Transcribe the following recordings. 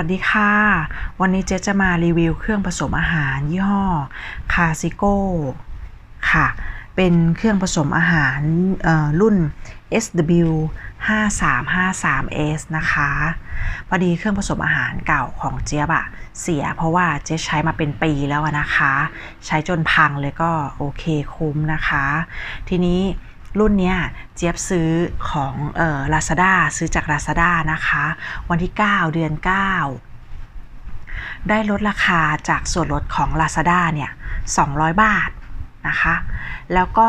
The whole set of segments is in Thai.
สวัสดีค่ะ วันนี้เจ๊จะมารีวิวเครื่องผสมอาหารยี่ห้อคาซิโก้ค่ะ เป็นเครื่องผสมอาหารรุ่น SW 5353S นะคะ พอดีเครื่องผสมอาหารเก่าของเจี๊ยบอะเสียเพราะว่าเจ๊ใช้มาเป็นปีแล้วนะคะ ใช้จนพังเลยก็โอเคคุ้มนะคะ ทีนี้ รุ่นเนี้ยเจี๊ยบซื้อของเอ่อ Lazada ซื้อจาก Lazada นะคะ วันที่ 9 เดือน 9 ได้ลดราคาจากส่วนลดของ Lazada เนี่ย 200 บาทนะคะ แล้วก็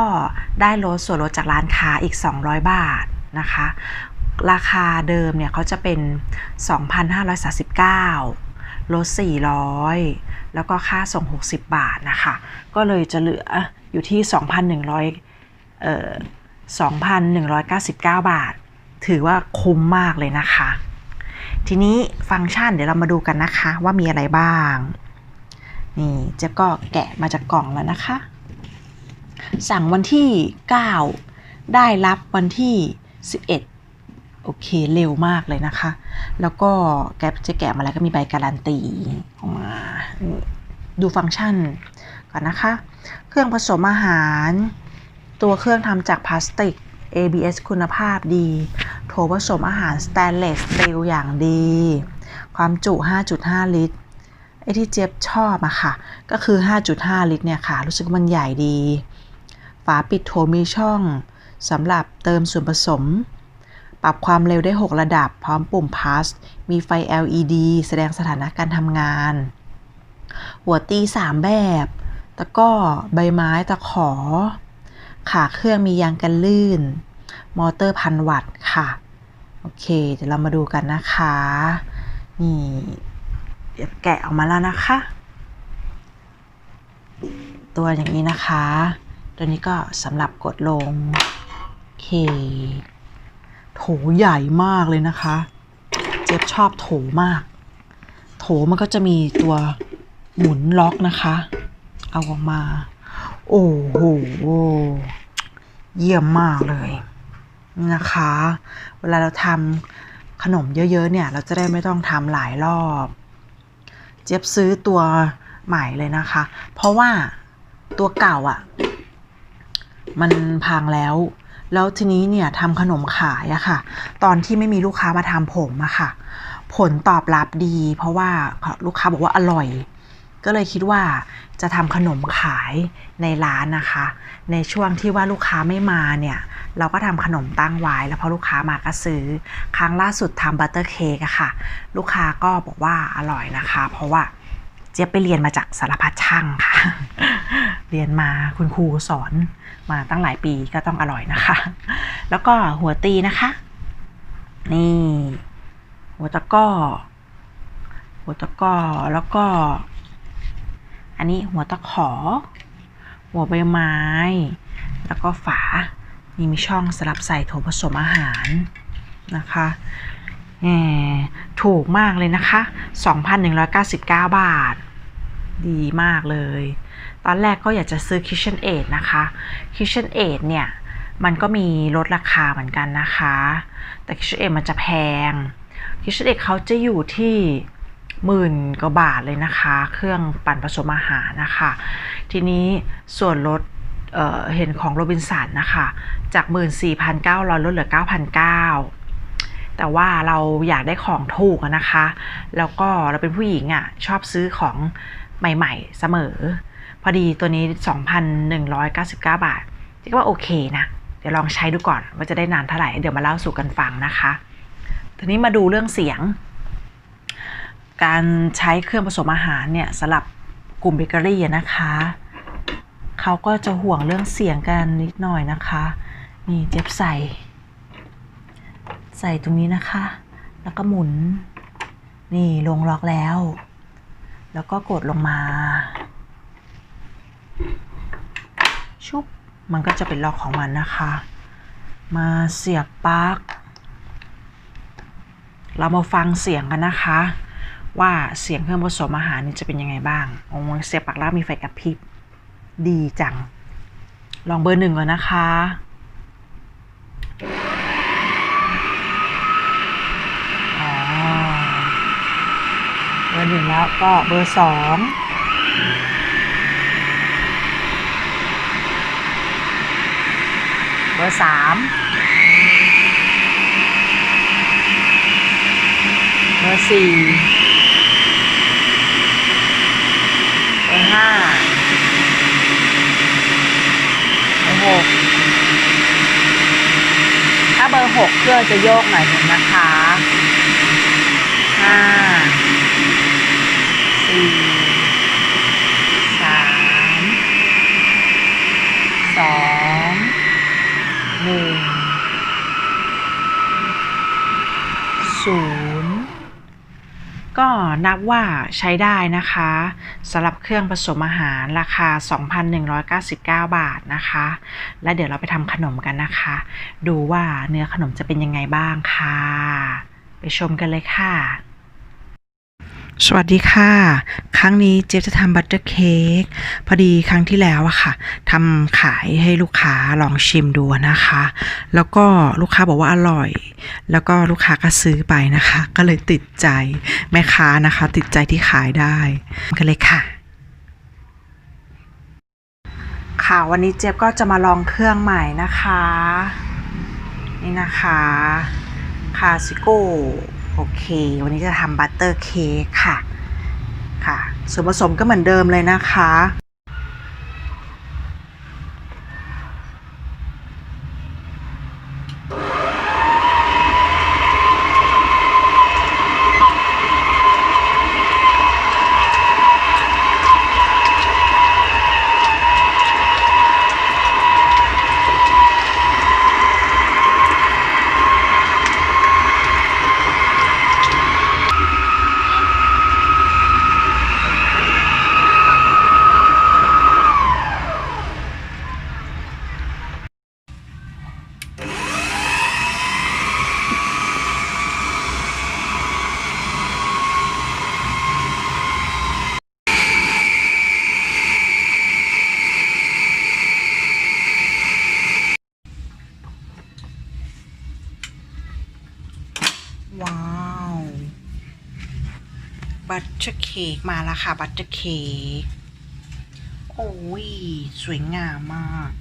ได้ลดส่วนลดจากร้านค้าอีก 200 บาทนะคะ ราคาเดิมเนี่ยเขาจะเป็น 2,539ลด400 แล้วก็ค่าส่ง 60 บาทนะคะ ก็เลยจะเหลืออยู่ที่ 2,100เอ่อ 2,199 บาท ถือว่าคุ้มมากเลยนะคะ ทีนี้ฟังก์ชันเดี๋ยวเรามาดูกันนะคะว่ามีอะไรบ้าง นี่เจ๊ก็แกะมาจากกล่องแล้วนะคะ สั่งวันที่ 9 ได้รับวันที่ 11 โอเคเร็วมากเลยนะคะ แล้วก็แกจะแกะมาแล้วก็มีใบการันตีออกมาดูฟังก์ชันก่อนนะคะ เครื่องผสมอาหาร ตัวเครื่องทำจากพลาสติก ABS คุณภาพดี โถผสมอาหารสแตนเลสสตีลอย่างดี ความจุ 5.5 ลิตร ไอ้ที่เจี๊ยบชอบอะค่ะ ก็คือ 5.5 ลิตรเนี่ยค่ะ รู้สึกว่ามันใหญ่ดี ฝาปิดโถมีช่องสำหรับเติมส่วนผสม ปรับความเร็วได้ 6 ระดับ พร้อมปุ่ม pass มีไฟ LED แสดงสถานะการทำงาน หัวตี 3 แบบ ตะก้อ ใบไม้ ตะขอ ขาเครื่องมียางกันลื่น มอเตอร์พันวัตต์ค่ะ โอเค เดี๋ยวเรามาดูกันนะคะ นี่เดี๋ยวแกะออกมาแล้วนะคะ ตัวอย่างนี้นะคะ ตัวนี้ก็สำหรับกดลง โอเค โถใหญ่มากเลยนะคะ เจี๊ยบชอบโถมาก โถมันก็จะมีตัวหมุนล็อกนะคะ เอาออกมา โอ้โหเยี่ยมมากเลยนะคะ เวลาเราทำขนมเยอะๆเนี่ย เราจะได้ไม่ต้องทำหลายรอบ เจี๊ยบซื้อตัวใหม่เลยนะคะ เพราะว่าตัวเก่าอะ่ะ มันพังแล้ว แล้วทีนี้เนี่ยทำขนมขายอะค่ะ ตอนที่ไม่มีลูกค้ามาทำผมอะค่ะ ผลตอบรับดี เพราะว่าลูกค้าบอกว่าอร่อย ก็เลยคิดว่าจะทำขนมขายในร้านนะคะ ในช่วงที่ว่าลูกค้าไม่มาเนี่ย เราก็ทำขนมตั้งไว้แล้วพอลูกค้ามาก็ซื้อ ครั้งล่าสุดทำบัตเตอร์เค้กอะค่ะ ลูกค้าก็บอกว่าอร่อยนะคะ เพราะว่าเจี๊ยบไปเรียนมาจากสารพัดช่างค่ะ เรียนมาคุณครูสอนมาตั้งหลายปีก็ต้องอร่อยนะคะ แล้วก็หัวตีนะคะ นี่ หัวตะก้อ หัวตะก้อแล้วก็ อันนี้หัวตะขอ หัวใบไม้ แล้วก็ฝา นี่มีช่องสลับใส่โถผสมอาหารนะคะแหมถูกมากเลยนะคะ 2,199 บาท ดีมากเลย ตอนแรกก็อยากจะซื้อ KitchenAid นะคะ KitchenAid เนี่ย มันก็มีลดราคาเหมือนกันนะคะ แต่ KitchenAid มันจะแพง KitchenAid เขาจะอยู่ที่ หมื่นกว่าบาทเลยนะคะ เครื่องปั่นผสมอาหารนะคะ ทีนี้ส่วนลดเเห็นของโรบินสันนะคะ จาก 14,900ลดเหลือ 9,900 แต่ว่าเราอยากได้ของถูกนะคะ แล้วก็เราเป็นผู้หญิงอะ่ะชอบซื้อของใหม่ๆเสมอ พอดีตัวนี้ 2,199 บาทที่ว่าโอเคนะ เดี๋ยวลองใช้ดูก่อนว่าจะได้นานเท่าไหร่ เดี๋ยวมาเล่าสู่กันฟังนะคะ ทีนี้มาดูเรื่องเสียง การใช้เครื่องผสมอาหารเนี่ยสำหรับกลุ่มเบเกอรี่นะคะ เขาก็จะห่วงเรื่องเสียงกันนิดหน่อยนะคะ นี่เจ็บใส่ ใส่ตรงนี้นะคะ แล้วก็หมุน นี่ลงล็อกแล้ว แล้วก็กดลงมา ชุบ มันก็จะเป็นล็อกของมันนะคะ มาเสียบปลั๊กเรามาฟังเสียงกันนะคะ ว่าเสียงเครื่องผสมอาหารนี่จะเป็นยังไงบ้างโอ้เสียบปลั๊กล้วมีไฟกระพริบ ดีจัง ลองเบอร์หนึ่งก่อนนะคะ เบอร์หนึ่งแล้วก็เบอร์สองเบอร์สามเบอร์สี่เบอร์ ห้าเบอร์หกถ้าเบอร์หกเครื่องจะโยกหน่อยหนึงนะคะห้าสี่สามสองหนึ่งศูนย์ ก็นับว่าใช้ได้นะคะสำหรับเครื่องผสมอาหารราคา 2,199 บาทนะคะ และเดี๋ยวเราไปทำขนมกันนะคะ ดูว่าเนื้อขนมจะเป็นยังไงบ้างค่ะ ไปชมกันเลยค่ะ สวัสดีค่ะ ครั้งนี้เจ๊จะทำบัตเตอร์เค้กพอดีครั้งที่แล้วอะค่ะทำขายให้ลูกค้าลองชิมดูนะคะ แล้วก็ลูกค้าบอกว่าอร่อย แล้วก็ลูกค้าก็ซื้อไปนะคะ ก็เลยติดใจแม่ค้านะคะ ติดใจที่ขายได้กันเลยค่ะ ค่ะวันนี้เจ๊ก็จะมาลองเครื่องใหม่นะคะ นี่นะคะคาซิโก้ โอเค วันนี้จะทำบัตเตอร์เค้กค่ะ ค่ะ ส่วนผสมก็เหมือนเดิมเลยนะคะ ว้าว บัตเตอร์เค้กมาแล้วค่ะบัตเตอร์เค้กโอ้ย สวยงามมาก